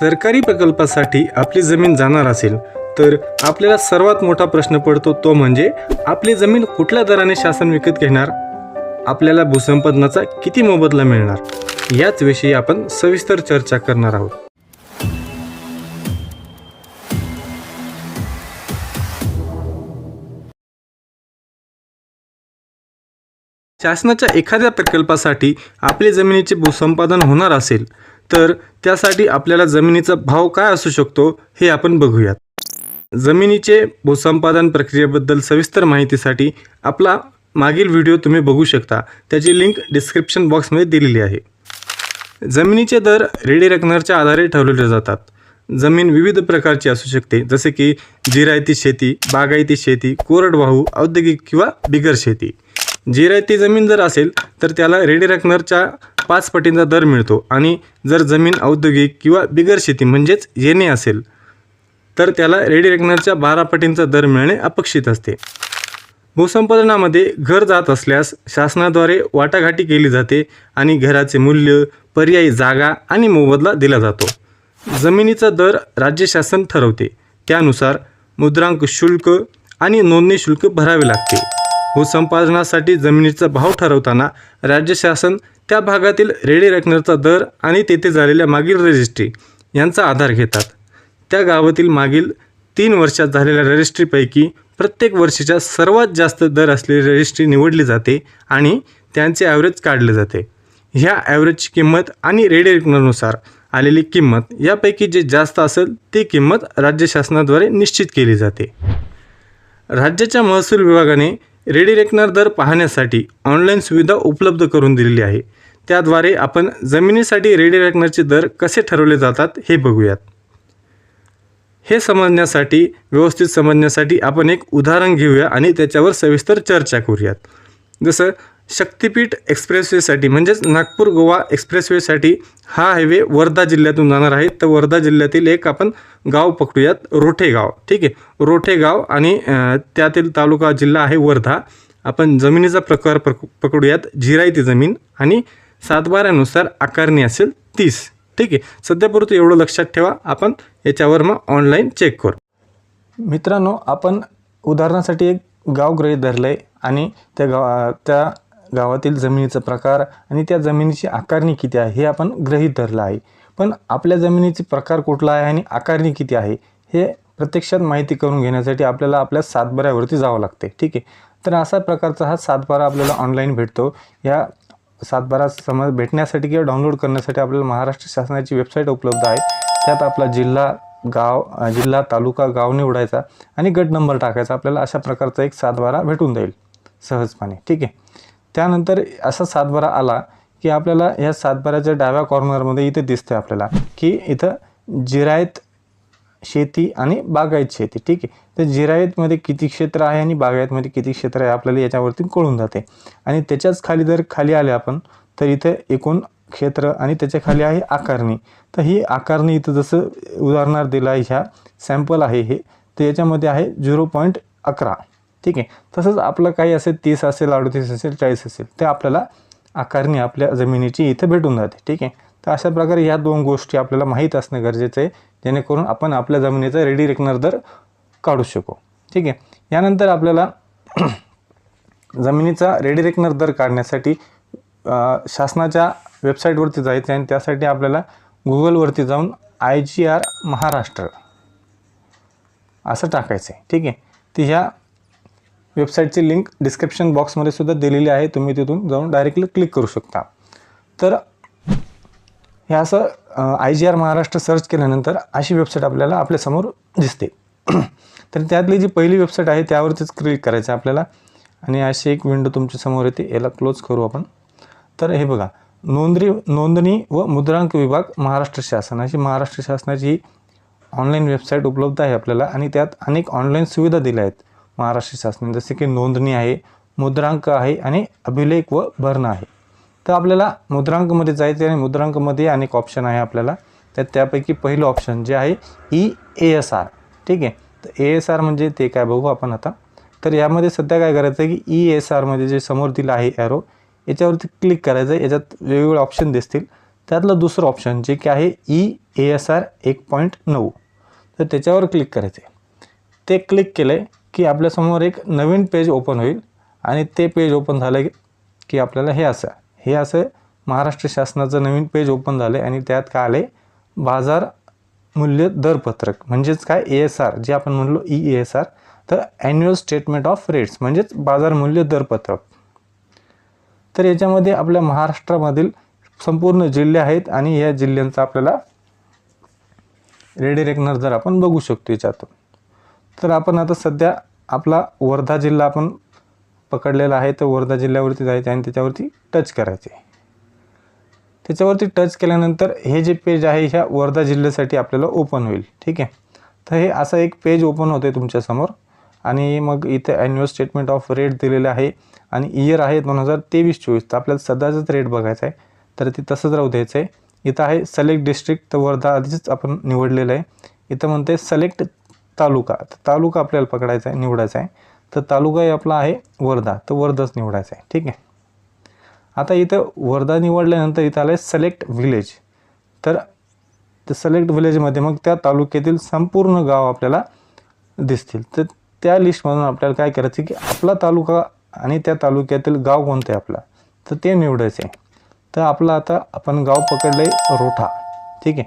सरकारी प्रकल्पासाठी आपली जमीन जाणार असेल तर आपल्याला सर्वात मोठा प्रश्न पडतो तो म्हणजे आपली जमीन कुठल्या दराने शासन विकत घेणार? आपल्याला भूसंपादनाचा किती मोबदला मिळणार? याच विषयी आपण सविस्तर चर्चा करणार आहोत. शासनाच्या एखाद्या प्रकल्पासाठी आपली जमिनीचे भूसंपादन होणार असेल तर त्यासाठी आपल्याला जमिनीचा भाव काय असू शकतो हे आपण बघूयात. जमिनीचे भूसंपादन प्रक्रियेबद्दल सविस्तर माहितीसाठी आपला मागील व्हिडिओ तुम्ही बघू शकता. त्याची लिंक डिस्क्रिप्शन बॉक्समध्ये दिलेली आहे. जमिनीचे दर रेडी रकनरच्या आधारे ठरवले जातात. जमीन विविध प्रकारची असू शकते जसे की जिरायती शेती बागायती शेती कोरडवाहू औद्योगिक किंवा बिगर शेती. जिरायती जमीन जर असेल तर त्याला रेडी रकनरच्या पाच पटींचा दर मिळतो आणि जर जमीन औद्योगिक किंवा बिगर शेती म्हणजेच येणे असेल तर त्याला रेडी रेकनरच्या बारा पटींचा दर मिळणे अपेक्षित असते. भूसंपादनामध्ये घर जात असल्यास शासनाद्वारे वाटाघाटी केली जाते आणि घराचे मूल्य पर्यायी जागा आणि मोबदला दिला जातो. जमिनीचा दर राज्य शासन ठरवते. त्यानुसार मुद्रांक शुल्क आणि नोंदणी शुल्क भरावे लागते. भूसंपादनासाठी जमिनीचा भाव ठरवताना राज्य शासन त्या भागातील रेडी रेकनरचा दर आणि तेथे झालेल्या मागील रजिस्ट्री यांचा आधार घेतात. त्या गावातील मागील तीन वर्षात झालेल्या रजिस्ट्रीपैकी प्रत्येक वर्षीच्या सर्वात जास्त दर असलेली रजिस्ट्री निवडली जाते आणि त्यांचे ॲव्हरेज काढले जाते. ह्या ॲव्हरेजची किंमत आणि रेडी रेकनरनुसार आलेली किंमत यापैकी जे जास्त असेल ती किंमत राज्य शासनाद्वारे निश्चित केली जाते. राज्याच्या महसूल विभागाने रेडी रेकनर दर पाहण्यासाठी ऑनलाईन सुविधा उपलब्ध करून दिलेली आहे. त्याद्वारे आपण जमिनीसाठी रेडी रॅकनरचे दर कसे ठरवले जातात हे बघूयात. हे समजण्यासाठी व्यवस्थित समजण्यासाठी आपण एक उदाहरण घेऊया आणि त्याच्यावर सविस्तर चर्चा करूयात. जसं शक्तिपीठ एक्सप्रेसवेसाठी म्हणजेच नागपूर गोवा एक्सप्रेसवेसाठी हा हायवे वर्धा जिल्ह्यातून जाणार आहे. तर वर्धा जिल्ह्यातील एक आपण गाव पकडूयात रोठेगाव. ठीक आहे? रोठेगाव आणि त्यातील तालुका जिल्हा आहे वर्धा. आपण जमिनीचा प्रकार पक पकडूयात जिरायती जमीन आणि सातबाऱ्यानुसार आकारणी असेल तीस. ठीक आहे? सध्यापुरतं एवढं लक्षात ठेवा. आपण याच्यावर मग ऑनलाईन चेक करू. मित्रांनो आपण उदाहरणासाठी एक गाव गृहीत धरलं आहे आणि त्या गाव त्या गावातील जमिनीचा प्रकार आणि त्या जमिनीची आकारणी किती आहे हे आपण गृहीत धरलं आहे. पण आपल्या जमिनीचे प्रकार कुठला आहे आणि आकारणी किती आहे हे प्रत्यक्षात माहिती करून घेण्यासाठी आपल्याला आपल्या सातबाऱ्यावरती जावं लागते. ठीक आहे? तर असा प्रकारचा हा सातबारा आपल्याला ऑनलाईन भेटतो. या सातबारा समज भेटण्यासाठी किंवा डाउनलोड करण्यासाठी आपल्याला महाराष्ट्र शासनाची वेबसाईट उपलब्ध आहे. त्यात आपला जिल्हा गाव जिल्हा तालुका गाव निवडायचा आणि गट नंबर टाकायचा. आपल्याला अशा प्रकारचा एक सातबारा भेटून जाईल सहजपणे. ठीक आहे? त्यानंतर असा सातबारा आला की आपल्याला या सातबाऱ्याच्या डाव्या कॉर्नरमध्ये इथे दिसते आपल्याला की इथं जिरायत शेती आणि बागायत शेती ठीक आहे? तर जिरायतमध्ये किती क्षेत्र आहे आणि बागायतमध्ये किती क्षेत्र आहे आपल्याला याच्यावरती कळून जाते. आणि त्याच्याच खाली जर खाली आले आपण तर इथे एकूण क्षेत्र आणि त्याच्याखाली आहे आकारणी. तर ही आकारणी इथं जसं उदाहरणार्थ दिलं आहे ह्या सॅम्पल आहे हे तर याच्यामध्ये आहे झिरो पॉईंट अकरा ठीक आहे? तसंच आपलं काही असेल तीस असेल अडतीस असेल चाळीस असेल ते आपल्याला आकारणी आपल्या जमिनीची इथं भेटून जाते ठीक आहे? तर अशा प्रकारे ह्या दोन गोष्टी आपल्याला माहीत असणं गरजेचं आहे जेणेकरून आपण आपल्या जमिनीचा रेडी रेकनर दर काढू शकू. ठीक आहे? यानंतर आपल्याला जमिनीचा रेडी रेकनर दर काढण्यासाठी शासनाच्या वेबसाईटवरती जायचं आहे आणि त्यासाठी आपल्याला गुगलवरती जाऊन आय जी आर महाराष्ट्र असं टाकायचं आहे. ठीक आहे? ती ह्या वेबसाईटची लिंक डिस्क्रिप्शन बॉक्समध्ये सुद्धा दिलेली आहे. तुम्ही तिथून जाऊन डायरेक्टली क्लिक करू शकता. तर हे असं I G R Maharashtra search केल्यानंतर अशी वेबसाईट आपल्याला आपल्यासमोर दिसते. तर त्यातली जी पहिली वेबसाईट आहे त्यावरतीच क्लिक करायचं आहे आपल्याला. आणि अशी एक विंडो तुमच्यासमोर येते याला क्लोज करू आपण. तर हे बघा नोंदणी नोंदणी व मुद्रांक विभाग महाराष्ट्र शासन. अशी महाराष्ट्र शासनाची ही ऑनलाईन वेबसाईट उपलब्ध आहे आपल्याला आणि त्यात अनेक ऑनलाईन सुविधा दिल्या आहेत महाराष्ट्र शासनाने. जसे की नोंदणी आहे मुद्रांक आहे आणि अभिलेख व भरणं आहे. तर आपल्याला मुद्रांकमध्ये जायचं आहे आणि मुद्रांकमध्ये अनेक ऑप्शन आहे आपल्याला. तर त्यापैकी पहिलं ऑप्शन जे आहे ई ए एस आर. ठीक आहे? तर ए एस आर म्हणजे ते काय बघू आपण आता. तर यामध्ये सध्या काय करायचं आहे की ई एस आरमध्ये जे समोर दिलं आहे ॲरो याच्यावरती क्लिक करायचं आहे. याच्यात वेगवेगळे ऑप्शन दिसतील. त्यातलं दुसरं ऑप्शन जे की आहे ई ए एस आर एक पॉईंट नऊ. तर त्याच्यावर क्लिक करायचं आहे. ते क्लिक केलं की आपल्यासमोर एक नवीन पेज ओपन होईल आणि ते पेज ओपन झालं की आपल्याला हे असं हे असं महाराष्ट्र शासनाचं नवीन पेज ओपन झालं आणि त्यात काय आले बाजार मूल्य दरपत्रक म्हणजेच काय? ए एस आर जे आपण म्हणलो ई ए एस आर तर ॲन्युअल स्टेटमेंट ऑफ रेट्स म्हणजेच बाजार मूल्य दरपत्रक. तर याच्यामध्ये आपल्या महाराष्ट्रामधील संपूर्ण जिल्हे आहेत आणि या जिल्ह्यांचा आपल्याला रेडी रेकनर जर आपण बघू शकतो याच्यातून. तर आपण आता सध्या आपला वर्धा जिल्हा आपण पकडलेला आहे तर वर्धा जिल्ह्यावरती जायचं आणि त्याच्यावरती टच करायचे त्याच्यावरती टच केल्यानंतर हे जे पेज आहे ह्या वर्धा जिल्ह्यासाठी आपल्याला ओपन होईल. ठीक आहे? तर हे असं एक पेज ओपन होते तुमच्यासमोर आणि मग इथे ॲन्युअल स्टेटमेंट ऑफ रेट दिलेलं आहे. आणि इयर आहे दोन हजार तेवीस चोवीस. तर आपल्याला सध्याचाच रेट बघायचा आहे. तर ते तसंच राहू द्यायचं आहे. इथं आहे सलेक्ट डिस्ट्रिक्ट तर वर्धा आधीच आपण निवडलेलं आहे. इथं म्हणते सलेक्ट तालुका. तर तालुका आपल्याला पकडायचा आहे निवडायचा आहे. तर तालुका आपला आहे वर्धा. तर वर्धाच निवडायचा आहे. ठीक आहे? आता इथं वर्धा निवडल्यानंतर इथं आलं आहे सिलेक्ट व्हिलेज तर सिलेक्ट व्हिलेजमध्ये मग त्या तालुक्यातील संपूर्ण गाव आपल्याला दिसतील. तर त्या लिस्टमधून आपल्याला काय करायचं की आपला तालुका आणि त्या तालुक्यातील गाव कोणतं आहे आपला? तर ते निवडायचं आहे. तर आपलं आता आपण गाव पकडलं आहे रोठा. ठीक आहे?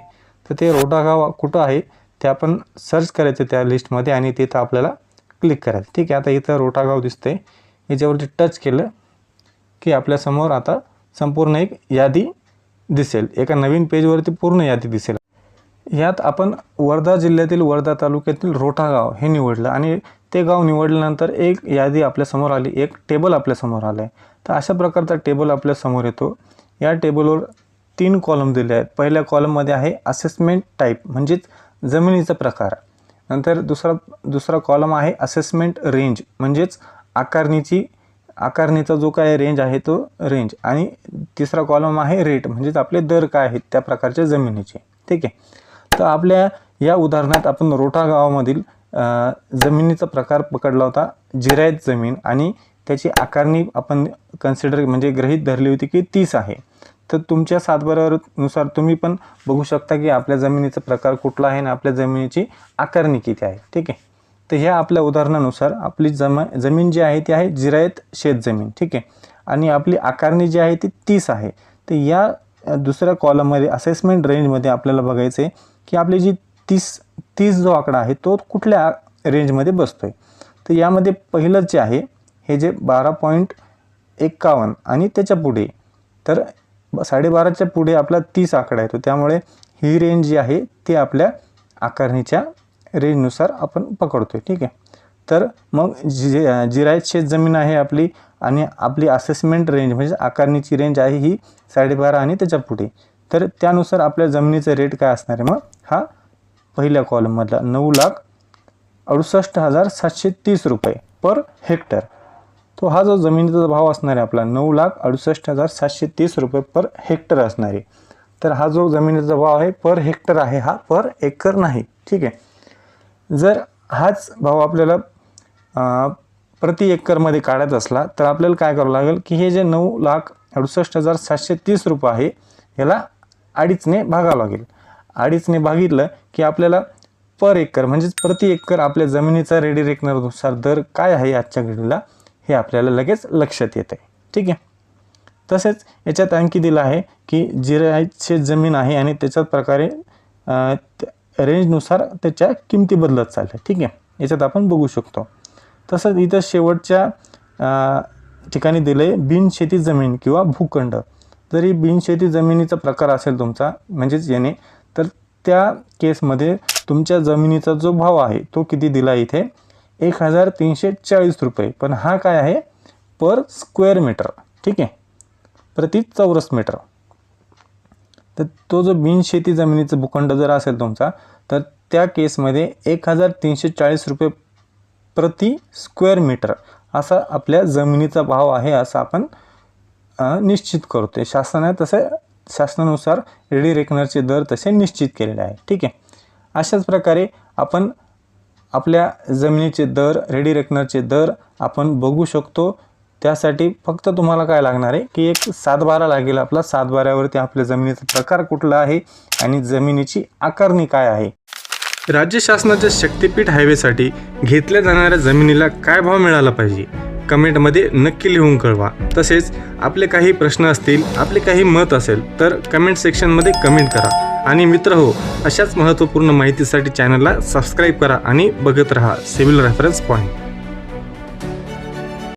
तर ते रोठा गाव कुठं आहे? ते आपण सर्च करायचं त्या लिस्टमध्ये आणि तिथं आपल्याला क्लिक करायचं ठीक आहे आता इथं रोटागाव दिसते याच्यावरती टच केलं की आपल्यासमोर आता संपूर्ण एक यादी दिसेल. एका नवीन पेजवरती पूर्ण यादी दिसेल. यात आपण वर्धा जिल्ह्यातील वर्धा तालुक्यातील रोठागाव हे निवडलं आणि ते गाव निवडल्यानंतर एक यादी आपल्यासमोर आली एक टेबल आपल्यासमोर आलं आहे तर अशा प्रकारचा टेबल आपल्यासमोर येतो. या टेबलवर तीन कॉलम दिले आहेत. पहिल्या कॉलममध्ये आहे असेसमेंट टाईप म्हणजेच जमिनीचा प्रकार. नंतर दुसरा दुसरा कॉलम आहे असेसमेंट रेंज म्हणजेच आकारणीची आकारणीचा जो काय रेंज आहे तो रेंज आणि तिसरा कॉलम आहे रेट म्हणजेच आपले दर काय आहेत त्या प्रकारच्या जमिनीचे. ठीक आहे? तर आपल्या या उदाहरणात आपण रोठा गावामधील जमिनीचा प्रकार पकडला होता. जिरायत जमीन आणि त्याची आकारणी आपण कन्सिडर म्हणजे ग्रहीत धरली होती की तीस आहे. तर तुमच्या सातबारानुसार तुम्ही पण बघू शकता की आपल्या जमिनीचा प्रकार कुठला आहे आणि आपल्या जमिनीची आकारणी किती आहे. ठीक आहे? तर ह्या आपल्या उदाहरणानुसार आपली जम जमीन जी आहे ती आहे जिरायत शेतजमीन ठीक आहे? आणि आपली आकारणी जी आहे ती तीस आहे. तर या दुसऱ्या कॉलममध्ये असेसमेंट रेंजमध्ये आपल्याला बघायचं आहे की आपली जी तीस तीस जो आकडा आहे तो कुठल्या रेंजमध्ये बसतो आहे तर यामध्ये पहिलं जे आहे हे जे बारा पॉईंट एक्कावन्न आणि त्याच्या पुढे. तर साडेबाराच्या पुढे आपला तीस आकडा येतो. त्यामुळे ही रेंज जी आहे ती आपल्या आकारणीच्या रेंजनुसार आपण पकडतो आहे ठीक आहे? तर मग जि जिरायत शेत जमीन आहे आपली आणि आपली असेसमेंट रेंज म्हणजे आकारणीची रेंज आहे ही साडेबारा आणि त्याच्या पुढे. तर त्यानुसार आपल्या जमिनीचा रेट काय असणार आहे मग? हा पहिल्या कॉलममधला नऊ लाख अडुसष्ट हजार सातशे तीस रुपये पर हेक्टर तो हा जो जमिनीचा भाव असणार आहे आपला नऊ लाख अडुसष्ट हजार सातशे तीस रुपये पर हेक्टर असणार आहे. तर हा जो जमिनीचा भाव आहे पर हेक्टर आहे हा पर एकर नाही. ठीक आहे? जर हाच भाव आपल्याला प्रति एकरमध्ये काढायचा असला तर आपल्याला काय करावं लागेल की हे जे नऊ लाख अडुसष्ट हजार सातशे तीस रुपये आहे याला अडीचने भागावं लागेल. अडीचने भागितलं की आपल्याला पर एकर म्हणजेच प्रति एकर आपल्या जमिनीचा रेडी रेकनरनुसार दर काय आहे आजच्या घडीला? हे आपल्याला लगेच लक्षात येतं आहे ठीक आहे? तसेच याच्यात आणखी दिलं आहे की जिरायचे शेत जमीन आहे आणि त्याच्याच प्रकारे रेंजनुसार त्याच्या किमती बदलत चालल्या. ठीक आहे? याच्यात आपण बघू शकतो. तसंच इथं शेवटच्या ठिकाणी दिलं आहे बिनशेती जमीन किंवा भूखंड. जरी बिनशेती जमिनीचा प्रकार असेल तुमचा म्हणजेच याने तर त्या केसमध्ये तुमच्या जमिनीचा जो भाव आहे तो किती दिला इथे? एक हजार तीनशे चाळीस रुपये. पण हा काय आहे? Per square metre. ठीक आहे? प्रति चौरस मीटर. तर तो जो बिनशेती जमिनीचा भूखंड जर असेल तुमचा तर त्या केसमध्ये एक हजार तीनशे चाळीस रुपये प्रति स्क्वेअर मीटर असा आपल्या जमिनीचा भाव आहे असं आपण निश्चित करतो आहे शासनाने तसे शासनानुसार रेडी रेकनरचे दर तसे निश्चित केलेले आहे. ठीक आहे? अशाच प्रकारे आपण आपल्या जमिनीचे दर रेडी रेकनरचे दर आपण बघू शकतो. त्यासाठी फक्त तुम्हाला काय लागणार आहे की एक सातबारा लागेल आपला. सातबाऱ्यावरती आपल्या जमिनीचा प्रकार कुठला आहे आणि जमिनीची आकारणी काय आहे? राज्य शासनाच्या शक्तीपीठ हायवेसाठी घेतल्या जाणाऱ्या जमिनीला काय भाव मिळाला पाहिजे? कमेंटमध्ये नक्की लिहून कळवा. तसेच आपले काही प्रश्न असतील आपले काही मत असेल तर कमेंट सेक्शनमध्ये कमेंट करा. आणि मित्र हो अशाच महत्त्वपूर्ण माहितीसाठी चॅनलला सबस्क्राईब करा आणि बघत राहा सिव्हिल रेफरन्स पॉईंट